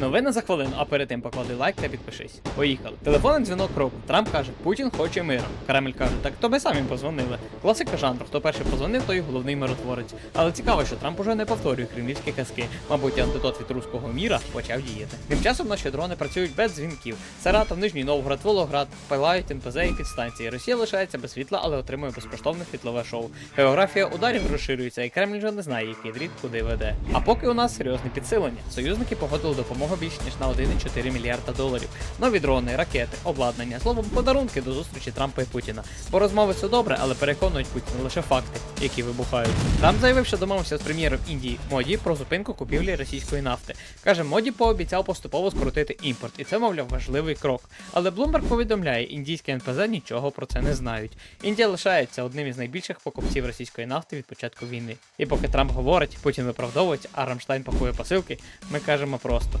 Новини за хвилину, а перед тим поклади лайк та підпишись. Поїхали. Телефонний дзвінок кроку. Трамп каже, Путін хоче миру. Кремль каже, так то ми самі позвонили. Класика жанру, хто перший позвонив, той головний миротворець. Але цікаво, що Трамп уже не повторює кремлівські казки. Мабуть, антидот від руського міра почав діяти. Тим часом наші дрони працюють без дзвінків. Саратов, Нижній Новгород, Волоград, палають НПЗ і підстанції. Росія лишається без світла, але отримує безкоштовне світлове шоу. Географія ударів розширюється, і Кремль вже не знає, який дріт куди веде. А поки у нас серйозне підсилення. Союзники погодили допомогу більш ніж на 1,4 мільярда доларів. Нові дрони, ракети, обладнання, словом, подарунки до зустрічі Трампа і Путіна. Бо розмови це добре, але переконують Путіна лише факти, які вибухають. Трамп заявив, що домовився з прем'єром Індії Моді про зупинку купівлі російської нафти. Каже, Моді пообіцяв поступово скоротити імпорт, і це, мовляв, важливий крок. Але Bloomberg повідомляє, індійські НПЗ нічого про це не знають. Індія лишається одним із найбільших покупців російської нафти від початку війни. І поки Трамп говорить, Путін виправдовується, а Рамштайн пакує посилки, ми кажемо просто.